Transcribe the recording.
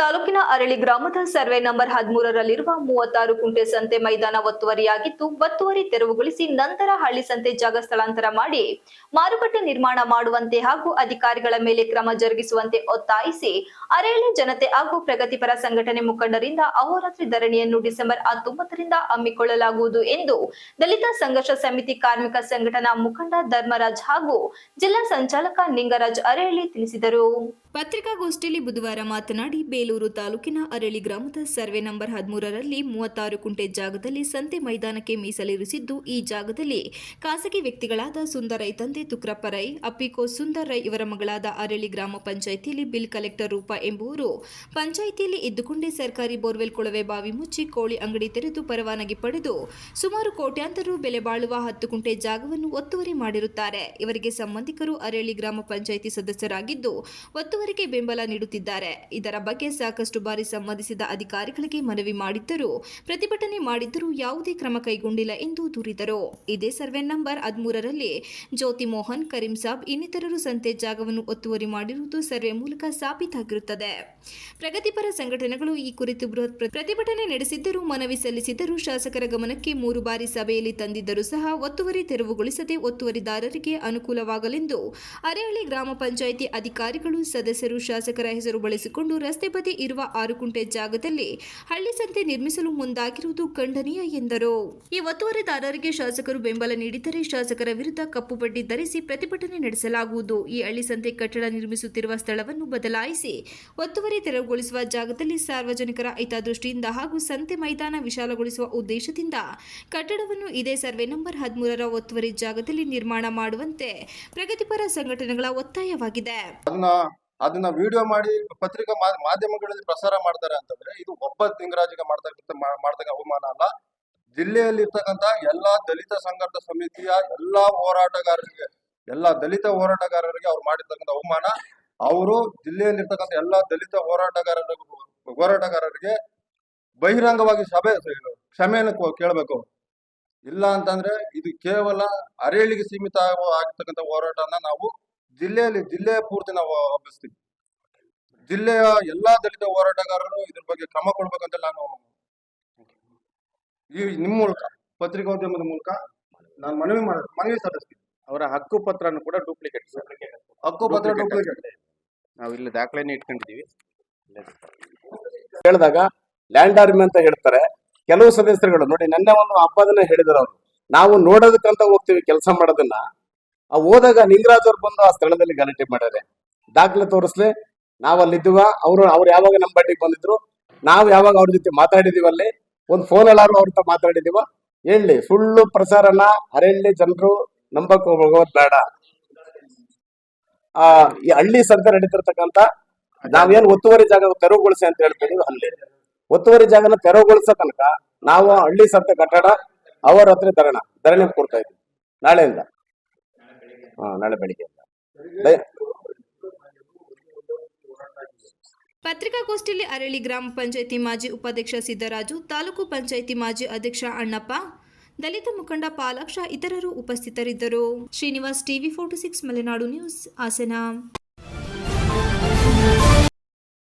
ತಾಲೂಕಿನ ಅರಳಿ ಗ್ರಾಮದ ಸರ್ವೆ ನಂಬರ್ ಹದಿಮೂರರಲ್ಲಿರುವ ಮೂವತ್ತಾರು ಕುಂಟೆ ಸಂತೆ ಮೈದಾನ ಒತ್ತುವರಿಯಾಗಿದ್ದು, ಒತ್ತುವರಿ ತೆರವುಗೊಳಿಸಿ ನಂತರ ಹಳ್ಳಿ ಸಂತೆ ಜಾಗ ಸ್ಥಳಾಂತರ ಮಾಡಿ ಮಾರುಕಟ್ಟೆ ನಿರ್ಮಾಣ ಮಾಡುವಂತೆ ಹಾಗೂ ಅಧಿಕಾರಿಗಳ ಮೇಲೆ ಕ್ರಮ ಜರುಗಿಸುವಂತೆ ಒತ್ತಾಯಿಸಿ ಅರಳಿ ಜನತೆ ಹಾಗೂ ಪ್ರಗತಿಪರ ಸಂಘಟನೆ ಮುಖಂಡರಿಂದ ಅಹೋರಾತ್ರಿ ಧರಣಿಯನ್ನು ಡಿಸೆಂಬರ್ ಹತ್ತೊಂಬತ್ತರಿಂದ ಹಮ್ಮಿಕೊಳ್ಳಲಾಗುವುದು ಎಂದು ದಲಿತ ಸಂಘರ್ಷ ಸಮಿತಿ ಕಾರ್ಮಿಕ ಸಂಘಟನಾ ಮುಖಂಡ ಧರ್ಮರಾಜ್ ಹಾಗೂ ಜಿಲ್ಲಾ ಸಂಚಾಲಕ ನಿಂಗರಾಜ್ ಅರೇಳಿ ತಿಳಿಸಿದರು. ಪತ್ರಿಕಾಗೋಷ್ಠಿಯಲ್ಲಿ ಬುಧವಾರ ಮಾತನಾಡಿ, ಬೇಲೂರು ತಾಲೂಕಿನ ಅರಳಿ ಗ್ರಾಮದ ಸರ್ವೆ ನಂಬರ್ ಹದಿಮೂರರಲ್ಲಿ ಮೂವತ್ತಾರು ಕುಂಟೆ ಜಾಗದಲ್ಲಿ ಸಂತೆ ಮೈದಾನಕ್ಕೆ ಮೀಸಲಿರಿಸಿದ್ದು, ಈ ಜಾಗದಲ್ಲಿ ಖಾಸಗಿ ವ್ಯಕ್ತಿಗಳಾದ ಸುಂದರೈ ತಂದೆ ತುಕ್ರಪ್ಪ ರೈ ಅಪ್ಪಿಕೋ ಸುಂದರ್ ರೈ ಇವರ ಮಗಳಾದ ಅರಳಿ ಗ್ರಾಮ ಪಂಚಾಯಿತಿಯಲ್ಲಿ ಬಿಲ್ ಕಲೆಕ್ಟರ್ ರೂಪ ಎಂಬುವರು ಪಂಚಾಯಿತಿಯಲ್ಲಿ ಇದ್ದುಕೊಂಡೇ ಸರ್ಕಾರಿ ಬೋರ್ವೆಲ್ ಕೊಳವೆ ಬಾವಿ ಮುಚ್ಚಿ ಕೋಳಿ ಅಂಗಡಿ ತೆರೆದು ಪರವಾನಗಿ ಪಡೆದು ಸುಮಾರು ಕೋಟ್ಯಾಂತರ ರು ಬೆಲೆ ಬಾಳುವ ಹತ್ತು ಕುಂಟೆ ಜಾಗವನ್ನು ಒತ್ತುವರಿ ಮಾಡಿರುತ್ತಾರೆ. ಇವರಿಗೆ ಸಂಬಂಧಿಕರು ಅರಳಿ ಗ್ರಾಮ ಪಂಚಾಯಿತಿ ಸದಸ್ಯರಾಗಿದ್ದು ಒತ್ತುವರಿಗೆ ಬೆಂಬಲ ನೀಡುತ್ತಿದ್ದಾರೆ. ಇದರ ಬಗ್ಗೆ ಸಾಕಷ್ಟು ಬಾರಿ ಸಂಬಂಧಿಸಿದ ಅಧಿಕಾರಿಗಳಿಗೆ ಮನವಿ ಮಾಡಿದ್ದರೂ. ಪ್ರತಿಭಟನೆ ಮಾಡಿದ್ದರೂ ಯಾವುದೇ ಕ್ರಮ ಕೈಗೊಂಡಿಲ್ಲ ಎಂದು ದೂರಿದರು. ಇದೇ ಸರ್ವೆ ನಂಬರ್ ಹದಿಮೂರರಲ್ಲಿ ಜ್ಯೋತಿ ಮೋಹನ್, ಕರೀಂ ಸಾಬ್ ಇನ್ನಿತರರು ಸಂತೆ ಜಾಗವನ್ನು ಒತ್ತುವರಿ ಮಾಡಿರುವುದು ಸರ್ವೆ ಮೂಲಕ ಸಾಬೀತಾಗಿರುತ್ತದೆ. ಪ್ರಗತಿಪರ ಸಂಘಟನೆಗಳು ಈ ಕುರಿತು ಬೃಹತ್ ಪ್ರತಿಭಟನೆ ನಡೆಸಿದ್ದರೂ ಮನವಿ ಸಲ್ಲಿಸಿದ್ದರೂ ಶಾಸಕರ ಗಮನಕ್ಕೆ ಮೂರು ಬಾರಿ ಸಭೆಯಲ್ಲಿ ತಂದಿದ್ದರೂ ಸಹ ಒತ್ತುವರಿ ತೆರವುಗೊಳಿಸದೆ ಒತ್ತುವರಿದಾರರಿಗೆ ಅನುಕೂಲವಾಗಲೆಂದು ಅರೆಹಳ್ಳಿ ಗ್ರಾಮ ಪಂಚಾಯಿತಿ ಅಧಿಕಾರಿಗಳು ಸದಸ್ಯರು, ಶಾಸಕರ ಹೆಸರು ಬಳಸಿಕೊಂಡು ರಸ್ತೆ ಬದಿ ಇರುವ ಆರು ಕುಂಟೆ ಜಾಗದಲ್ಲಿ ಹಳ್ಳಿ ಸಂತೆ ನಿರ್ಮಿಸಲು ಮುಂದಾಗಿರುವುದು ಖಂಡನೀಯ ಎಂದರು. ಈ ಒತ್ತುವರಿದಾರರಿಗೆ ಶಾಸಕರು ಬೆಂಬಲ ನೀಡಿದರೆ ಶಾಸಕರ ವಿರುದ್ಧ ಕಪ್ಪು ಬಡ್ಡಿ ಧರಿಸಿ ಪ್ರತಿಭಟನೆ ನಡೆಸಲಾಗುವುದು. ಈ ಹಳ್ಳಿ ಸಂತೆ ಕಟ್ಟಡ ನಿರ್ಮಿಸುತ್ತಿರುವ ಸ್ಥಳವನ್ನು ಬದಲಾಯಿಸಿ ಒತ್ತುವರಿ ತೆರವುಗೊಳಿಸುವ ಜಾಗದಲ್ಲಿ ಸಾರ್ವಜನಿಕರ ಹಿತದೃಷ್ಟಿಯಿಂದ ಹಾಗೂ ಸಂತೆ ಮೈದಾನ ವಿಶಾಲಗೊಳಿಸುವ ಉದ್ದೇಶದಿಂದ ಕಟ್ಟಡವನ್ನು ಇದೇ ಸರ್ವೆ ನಂಬರ್ ಹದಿಮೂರರ ಒತ್ತುವರಿ ಜಾಗದಲ್ಲಿ ನಿರ್ಮಾಣ ಮಾಡುವಂತೆ ಪ್ರಗತಿಪರ ಸಂಘಟನೆಗಳ ಒತ್ತಾಯವಾಗಿದೆ. ಅದನ್ನ ವಿಡಿಯೋ ಮಾಡಿ ಪತ್ರಿಕಾ ಮಾಧ್ಯಮಗಳಲ್ಲಿ ಪ್ರಸಾರ ಮಾಡ್ತಾರೆ ಅಂತಂದ್ರೆ ಇದು ಒಬ್ಬ ಲಿಂಗರಾಜಿಗೆ ಮಾಡ್ತಕ್ಕಂಥ ಮಾಡ್ತಕ್ಕ ಅವಮಾನ ಅಲ್ಲ. ಜಿಲ್ಲೆಯಲ್ಲಿ ಇರ್ತಕ್ಕಂಥ ಎಲ್ಲಾ ದಲಿತ ಸಂಘರ್ಷ ಸಮಿತಿಯ ಎಲ್ಲಾ ಹೋರಾಟಗಾರರಿಗೆ, ಎಲ್ಲಾ ದಲಿತ ಹೋರಾಟಗಾರರಿಗೆ ಅವ್ರು ಮಾಡಿರ್ತಕ್ಕಂಥ ಅವಮಾನ. ಅವರು ಜಿಲ್ಲೆಯಲ್ಲಿ ಇರ್ತಕ್ಕಂಥ ಎಲ್ಲಾ ದಲಿತ ಹೋರಾಟಗಾರರ, ಹೋರಾಟಗಾರರಿಗೆ ಬಹಿರಂಗವಾಗಿ ಸಭೆ ಕ್ಷಮೆಯನ್ನು ಕೇಳಬೇಕು. ಇಲ್ಲ ಅಂತಂದ್ರೆ ಇದು ಕೇವಲ ಅರೇಳಿಗೆ ಸೀಮಿತ ಆಗೋ- ಆಗಿರ್ತಕ್ಕಂಥ ಹೋರಾಟನ ನಾವು ಜಿಲ್ಲೆಯಲ್ಲಿ ಜಿಲ್ಲೆಯ ಪೂರ್ತಿ ನಾವು ಹಬ್ಬಿಸ್ತೀವಿ. ಜಿಲ್ಲೆಯ ಎಲ್ಲಾ ದಲಿತ ಹೋರಾಟಗಾರರು ಇದ್ರ ಬಗ್ಗೆ ಕ್ರಮ ಕೊಡ್ಬೇಕಂತ ನಾನು ಈ ನಿಮ್ಮ ಮೂಲಕ ಪತ್ರಿಕೋದ್ಯಮದ ಮೂಲಕ ನಾನು ಮನವಿ ಮಾಡ ಮನವಿ ಸಲ್ಲಿಸ್ತೀನಿ. ಅವರ ಹಕ್ಕು ಪತ್ರನು ಕೂಡ ಡೂಪ್ಲಿಕೇಟ್ ಹಕ್ಕು ಪತ್ರ ಡೂಪ್ಲಿಕೇಟ್ ನಾವು ಇಲ್ಲಿ ದಾಖಲೆನೇ ಇಟ್ಕೊಂಡಿದೀವಿ ಹೇಳಿದಾಗ ಲ್ಯಾಂಡ್ ಆರ್ಮಿ ಅಂತ ಹೇಳ್ತಾರೆ. ಕೆಲವು ಸದಸ್ಯರುಗಳು ನೋಡಿ ನನ್ನ ಒಂದು ಹಬ್ಬದನ್ನ ಹೇಳಿದ್ರು ಅವರು. ನಾವು ನೋಡೋದಕ್ಕಂತ ಹೋಗ್ತೀವಿ ಕೆಲಸ ಮಾಡೋದನ್ನ. ಆ ಹೋದಾಗ ನಿಂಗರಾಜ್ ಅವ್ರು ಬಂದು ಆ ಸ್ಥಳದಲ್ಲಿ ಗಲಾಟೆ ಮಾಡಿದ್ರೆ ದಾಖಲೆ ತೋರಿಸ್ಲೆ, ನಾವ್ ಅಲ್ಲಿದ್ದುವ, ಅವರು, ಅವ್ರು ಯಾವಾಗ ನಮ್ಮ ಬಡ್ಡಿಗೆ ಬಂದಿದ್ರು, ನಾವು ಯಾವಾಗ ಅವ್ರ ಜೊತೆ ಮಾತಾಡಿದೀವಲ್ಲಿ ಒಂದು ಫೋನ್ ಎಲ್ಲಾರು ಅವ್ರ ಹತ್ರ ಮಾತಾಡಿದೀವ. ಹೇಳಿ, ಸುಳ್ಳು ಪ್ರಸಾರನ ಅರಣ್ಯ ಜನರು ನಂಬಕ್ ಹೋಗೋದ್ ಬೇಡ. ಆ, ಈ ಹಳ್ಳಿ ಸರ್ಕಾರ ನಡೀತಿರ್ತಕ್ಕಂತ ನಾವೇನ್ ಒತ್ತುವರಿ ಜಾಗ ತೆರವುಗೊಳಿಸಿ ಅಂತ ಹೇಳ್ತೀವಿ ಅಲ್ಲಿ. ಒತ್ತುವರಿ ಜಾಗನ ತೆರವುಗೊಳಿಸೋ ತನಕ ನಾವು ಹಳ್ಳಿ ಸಂತೆ ಕಟ್ಟಡ ಅವರ ಹತ್ರ ಧರಣ, ಧರಣಿ ಕೊಡ್ತಾ ಇದ್ವಿ ನಾಳೆಯಿಂದ. ನಾಳೆ ಬೆಳಿಗ್ಗೆಯಿಂದ ದಯ- ಪತ್ರಿಕಾಗೋಷ್ಠಿಯಲ್ಲಿ ಅರಳಿ ಗ್ರಾಮ ಪಂಚಾಯಿತಿ ಮಾಜಿ ಉಪಾಧ್ಯಕ್ಷ ಸಿದ್ದರಾಜು ತಾಲೂಕು ಪಂಚಾಯಿತಿ ಮಾಜಿ ಅಧ್ಯಕ್ಷ ಅಣ್ಣಪ್ಪ ದಲಿತ ಮುಖಂಡ ಪಾಲಾಕ್ಷ ಇತರರು ಉಪಸ್ಥಿತರಿದ್ದರು. Srinivas TV forty six Malenadu news Hassan.